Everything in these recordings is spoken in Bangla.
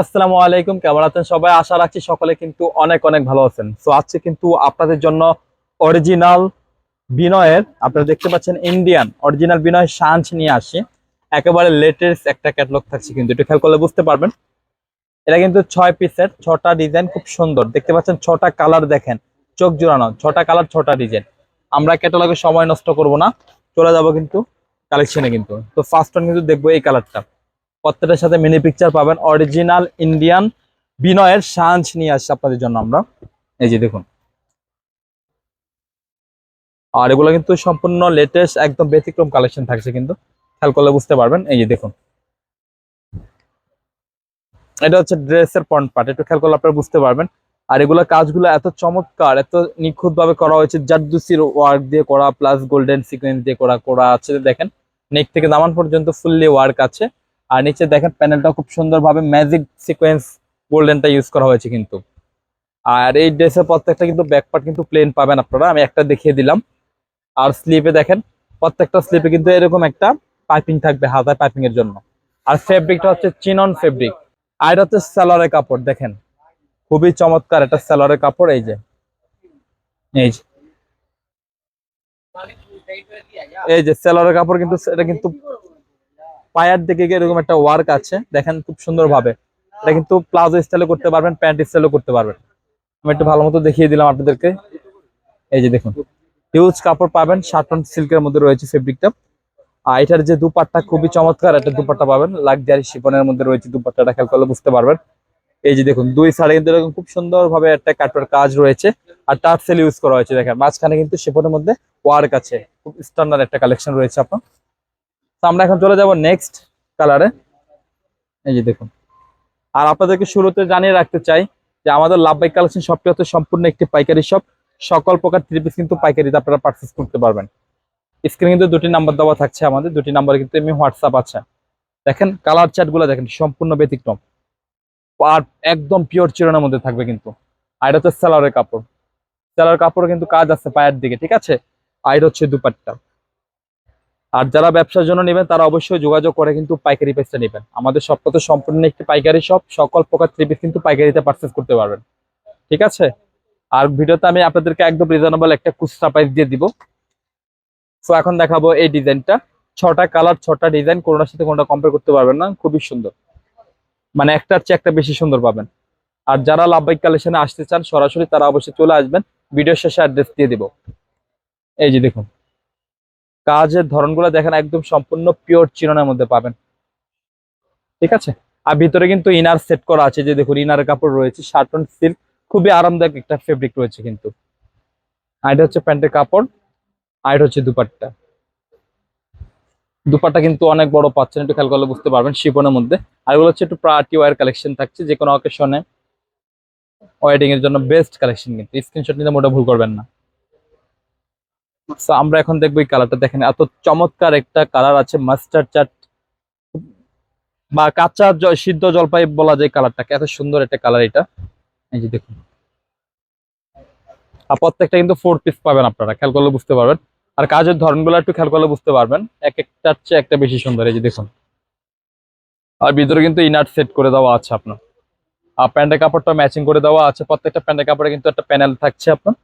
আসসালামু আলাইকুম, কেমন আছেন সবাই? আশা রাখছি সকলে কিন্তু অনেক অনেক ভালো আছেন। তো আজকে কিন্তু আপনাদের জন্য অরিজিনাল বিনয়ের, আপনারা দেখতে পাচ্ছেন ইন্ডিয়ান অরিজিনাল বিনয় সাঞ্চ নিয়ে আসি। একেবারে লেটেস্ট একটা ক্যাটলগ থাকছে কিন্তু, একটু খেয়াল করলে বুঝতে পারবেন। এটা কিন্তু ছয় পিসের, ছটা ডিজাইন খুব সুন্দর। দেখতে পাচ্ছেন ছটা কালার দেখেন, চোখ জোড়ানো, ছটা কালার ছটা ডিজাইন আমরা ক্যাটালগে সময় নষ্ট করব না, চলে যাব কিন্তু কালেকশনে কিন্তু। তো ফার্স্ট ওয়ান কিন্তু দেখব এই কালারটা প্রত্যেকটার সাথে মিনি পিকচার পাবেন। অরিজিনাল ইন্ডিয়ান বিনয়ের সাঞ্চ নিয়ে আসছে আপনাদের জন্য আমরা। এই যে দেখুন। আর এগুলো কিন্তু সম্পূর্ণ লেটেস্ট একদম ব্যতিক্রম কালেকশন থাকছে কিন্তু। খেয়াল করলে বুঝতে পারবেন। এই যে দেখুন। এটা হচ্ছে ড্রেসের পয়েন্ট পার্ট একটু খেয়াল করলে আপনারা বুঝতে পারবেন। আর এগুলো কাজগুলো এত চমৎকার, এত নিখুঁত ভাবে করা হয়েছে। জারদুসির ওয়ার্ক দিয়ে করা প্লাস গোল্ডেন সিকোয়েন্স দিয়ে করা করা আছে। দেখেন নেক থেকে দামান পর্যন্ত ফুললি ওয়ার্ক আছে। আর নিচে দেখেন প্যানেলটা খুব সুন্দরভাবে ম্যাজিক সিকোয়েন্স গোল্ডেনটা ইউজ করা হয়েছে কিন্তু। আর এই ড্রেসের প্রত্যেকটা কিন্তু ব্যাকপার্ট কিন্তু প্লেন পাবেন আপনারা, আমি একটা দেখিয়ে দিলাম। আর স্লিপে দেখেন, প্রত্যেকটা স্লিপে কিন্তু এরকম একটা পাইপিং থাকবে, হাতায় পাইপিং এর জন্য। আর ফেব্রিকটা হচ্ছে চিনন ফেব্রিক আর এটা হচ্ছে স্যালোয়ারের কাপড়, দেখেন। খুবই চমৎকার একটা স্যালোয়ারের কাপড়, এই যে। এই যে। এই যে স্যালোয়ারের কাপড় কিন্তু, এটা কিন্তু পায়ের দিকে এরকম একটা ওয়ার্ক আছে, দেখেন খুব সুন্দর ভাবে এটা কিন্তু প্লাজো স্টাইলে করতে পারবেন প্যান্ট স্টাইলে করতে পারবেন। আমি একটু ভালো মতো দেখিয়ে দিলাম আপনাদেরকে। এই যে দেখুন হিউজ কাপড় পাবেন শার্টন সিল্কের মধ্যে রয়েছে ফেব্রিকটা আর এটার যে দুপাট্টা খুবই চমৎকার, একটা দুপাট্টা পাবেন লাক্সারি শিপনের মধ্যে রয়েছে দুপাট্টাটা, খেয়াল করলে বুঝতে পারবেন। এই যে দেখুন, দুই সাইডে কিন্তু এরকম খুব সুন্দর ভাবে একটা কাটওয়ার কাজ রয়েছে। আর টার্সেল ইউজ করা হয়েছে, দেখেন। মাঝখানে কিন্তু শিপনের মধ্যে ওয়ার্ক আছে। খুব স্ট্যান্ডার্ড একটা কালেকশন রয়েছে আপনার। তো আমরা এখন চলে যাব নেক্সট কালারে এই যে দেখুন। আর আপনাদেরকে শুরুতে জানিয়ে রাখতে চাই যে আমাদের লাভ লাভবাইক কালেকশন শপটি হচ্ছে সম্পূর্ণ একটি পাইকারি শপ সকল প্রকার থ্রি পিস কিন্তু পাইকারিতে আপনারা পারচেস করতে পারবেন। স্ক্রিনে কিন্তু দুটি নাম্বার দেওয়া থাকছে আমাদের, দুটি নাম্বার কিন্তু এমনি হোয়াটসঅ্যাপ আছে। দেখেন কালার চার্টগুলো দেখেন, সম্পূর্ণ ব্যতিক্রম। আর একদম পিওর চিরনের মধ্যে থাকবে কিন্তু। আর এটা হচ্ছে সেলারের কাপড়। সেলার কাপড় কিন্তু কাজ আছে পায়ের দিকে, ঠিক আছে? আর হচ্ছে দুপাট্টা। আর যারা ব্যবসার জন্য নেবেন, তারা অবশ্যই যোগাযোগ করে কিন্তু পাইকারি পেসটা নেবেন। আমাদের সবটা তো সম্পূর্ণ একটি পাইকারি শপ সকল প্রকার থ্রি পিস কিন্তু পাইকারিতে পারচেস করতে পারবেন। ঠিক আছে? আর ভিডিওতে আমি আপনাদেরকে একদম রিজনেবল একটা খুচরা প্রাইস দিয়ে দিব। তো এখন দেখাবো এই ডিজাইনটা ছটা কালার ছটা ডিজাইন কোনোটার সাথে কোনটা কম্পেয়ার করতে পারবেন না। খুবই সুন্দর। মানে একটার চেয়ে একটা বেশি সুন্দর পাবেন। আর যারা লাভবাইক কালেকশনে আসতে চান, সরাসরি তারা অবশ্যই চলে আসবেন। ভিডিও শেষে অ্যাড্রেস দিয়ে দিব। এই যে দেখুন। কাজের ধরনগুলো দেখেন একদম সম্পূর্ণ পিওর চিরনের মধ্যে পাবেন। ঠিক আছে? আর ভিতরে কিন্তু ইনার সেট করা আছে, যে দেখুন ইনার কাপড় রয়েছে শার্টন সিল্ক খুবই আরামদায়ক একটা ফেব্রিক রয়েছে কিন্তু। আর এটা হচ্ছে প্যান্টের কাপড়, আর এটা হচ্ছে দুপাট্টা। দুপাট্টা কিন্তু অনেক বড় পাচ্ছেন, একটু খেয়াল করলে বুঝতে পারবেন শিপনের মধ্যে। আর এগুলো হচ্ছে একটু পার্টি ওয়ার কালেকশন থাকছে, যে কোনো অকেশনে ওয়েডিং এর জন্য বেস্ট কালেকশন কিন্তু। স্ক্রিনশট নিতে মোটা ভুল করবেন না। আমরা এখন দেখব এই কালারটা দেখেন, এত চমৎকার একটা কালার আছে মাস্টার চাট। বা কাঁচা সিদ্ধ জলপাই বলা যায় কালারটাকে এত সুন্দর একটা কালার এটা। এই যে দেখুন। আর প্রত্যেকটা কিন্তু ফোর পিস পাবেন আপনারা, খেয়াল করলে বুঝতে পারবেন। আর কাজের ধরনগুলো একটু খেয়াল করলে বুঝতে পারবেন। এক একটার চেয়ে একটা বেশি সুন্দর, এই যে দেখুন। আর ভিতরে কিন্তু ইনার সেট করে দেওয়া আছে আপনার। আর প্যান্টের কাপড়টা ম্যাচিং করে দেওয়া আছে। প্রত্যেকটা প্যান্টের কাপড়ে কিন্তু একটা প্যানেল থাকছে আপনার,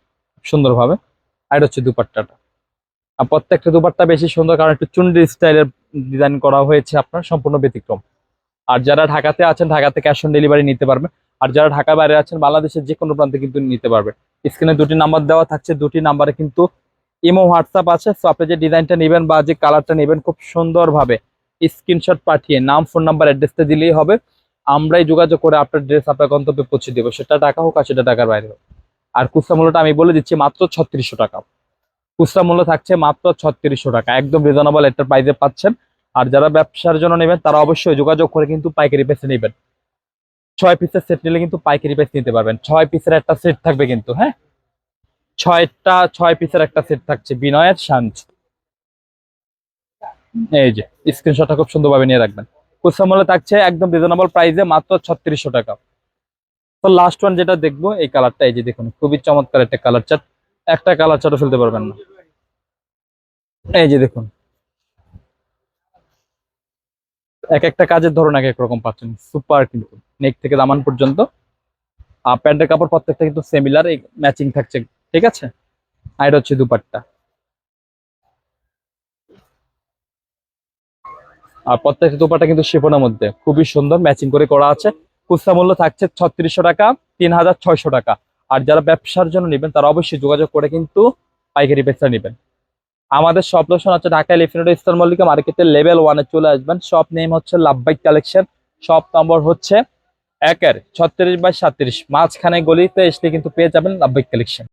সুন্দরভাবে। আর হচ্ছে দুপাট্টাটা। আর প্রত্যেকটা দুপাট্টা বেশি সুন্দর, কারণ একটু চুন্ডি স্টাইলের ডিজাইন করা হয়েছে আপনার, সম্পূর্ণ ব্যতিক্রম। আর যারা ঢাকাতে আছেন, ঢাকাতে ক্যাশ অন ডেলিভারি নিতে পারবেন আর যারা ঢাকার বাইরে আছেন, বাংলাদেশের যে কোনো প্রান্তে কিন্তু নিতে পারবে। স্ক্রিনে দুটি নাম্বার দেওয়া থাকছে, দুটি নাম্বারে কিন্তু ইমো হোয়াটসঅ্যাপ আছে। সো আপনি যে ডিজাইনটা নেবেন বা যে কালারটা নেবেন, খুব সুন্দরভাবে স্ক্রিনশট পাঠিয়ে নাম ফোন নাম্বার অ্যাড্রেসটা দিলেই হবে। আমরাই যোগাযোগ করে আপনার ড্রেস আপনার গন্তব্যে পৌঁছে দেবো। সেটা টাকা হোক আর সেটা টাকার বাইরে হোক। আর খুচরা মূল্যটা আমি বলে দিচ্ছি মাত্র ছত্রিশশো টাকা। খুচরা মূল্য থাকছে মাত্র ছত্রিশশো টাকা। একদম রিজনেবল একটা প্রাইসে পাচ্ছেন। আর যারা ব্যবসার জন্য নেবেন, তারা অবশ্যই যোগাযোগ করে কিন্তু পাইকারি পেসে নেবেন। ছয় পিসের সেট নিলে কিন্তু পাইকারি পেস নিতে পারবেন। ছয় পিসের একটা সেট থাকবে কিন্তু হ্যাঁ? ছয়টা, ছয় পিসের একটা সেট থাকছে বিনয়ের শান্ত এই যে স্ক্রিনশটটা খুব সুন্দরভাবে নিয়ে রাখবেন। খুচরা মূল্য থাকছে একদম রিজনেবল প্রাইসে মাত্র ছত্রিশশো টাকা। তো লাস্ট ওয়ান যেটা দেখব, এই কালারটা এই যে দেখুন, খুবই চমৎকার একটা কালার চার্ট একটা কালার চার্টও ফেলতে পারবেন না। এই যে দেখুন। এক একটা কাজের ধরন এক এক রকম পাচ্ছেন। সুপার কিন্তু। নেক থেকে দামান পর্যন্ত। আর প্যান্টের কাপড় প্রত্যেকটা কিন্তু সিমিলার ম্যাচিং থাকছে। ঠিক আছে? আর হচ্ছে দুপাট্টা। আর প্রত্যেকটা দুপাট্টা কিন্তু শিফনের মধ্যে। খুবই সুন্দর ম্যাচিং করে করা আছে। খুচরা মূল্য থাকছে ছত্রিশশো টাকা, তিন হাজার ছয়শো টাকা। আর যারা ব্যবসার জন্য নেবেন, তারা অবশ্যই যোগাযোগ করে কিন্তু পাইকারি পেসা নেবেন। আমাদের সব লোশন হচ্ছে ঢাকা এলিফিনেট ইস্টার মল্লিকা মার্কেটে লেভেল ওয়ানে চলে আসবেন। সব নেম হচ্ছে লাভবাইক কালেকশন সব নম্বর হচ্ছে একের, ছত্রিশ বাই সাত্রিশ। মাঝখানে গলিতে এসলে কিন্তু পেয়ে যাবেন লাভবাইক কালেকশন